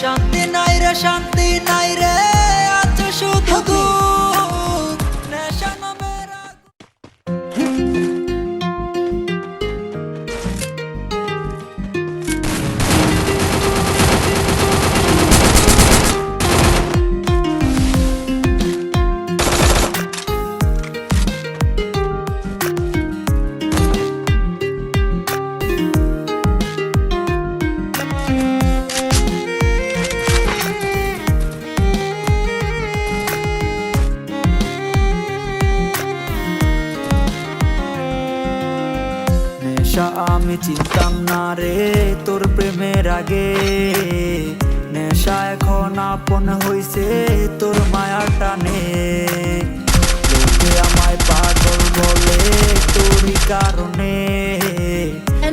শান্তি নাই রে শান্তি নাই রে। নেশা আমি চিনতাম না রে তোর প্রেমের আগে। নেশা এখন আপন হইছে তোর মায়ার টানে। লোকে আমায় পাগল বলে তোরই কারণে।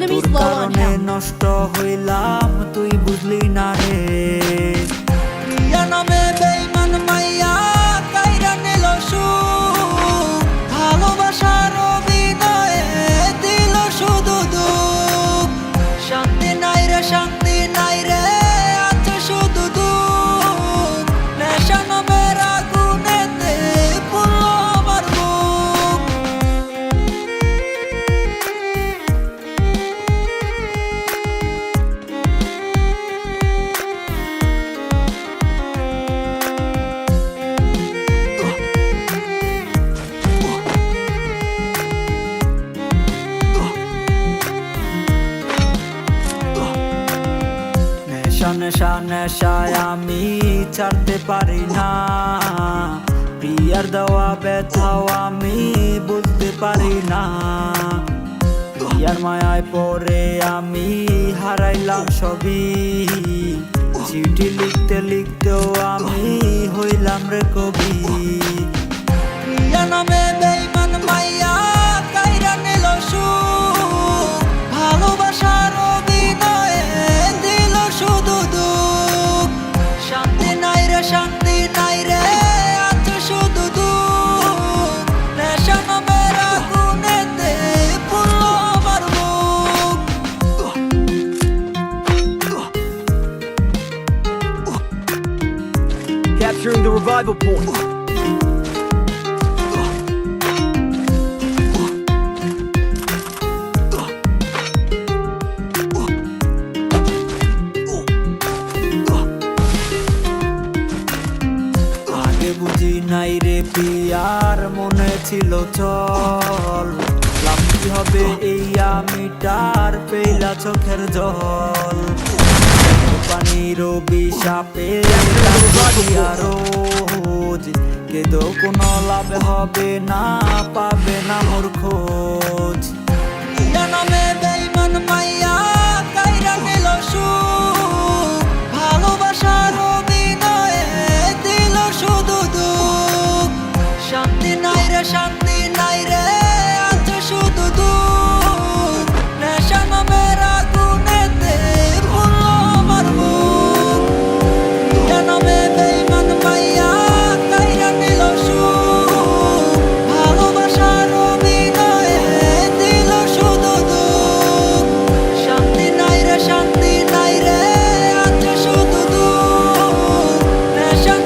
তোর কারণে নষ্ট হইলাম তুই বুঝলি না রে। নেশা নেশা নেশায় আমি ছাড়তে পারি না। প্রিয়ার দেওয়া ব্যথাও আমি বুঝতে পারি না। প্রিয়ার মায়ায় পরে আমি হারাইলাম সবই। চিঠি লিখতে লিখতেও আমি হইলাম রে কবি। প্রিয়া নামে বেইমান মাইয়া Revival point. বুঝি নাই রে পিয়ার, মনে ছিল চল লাভি হবে এই আমিটার পেলা চোখের জল পানির বিষাপে কেদো কোনো লাভ হবে না পাবে না মোর show.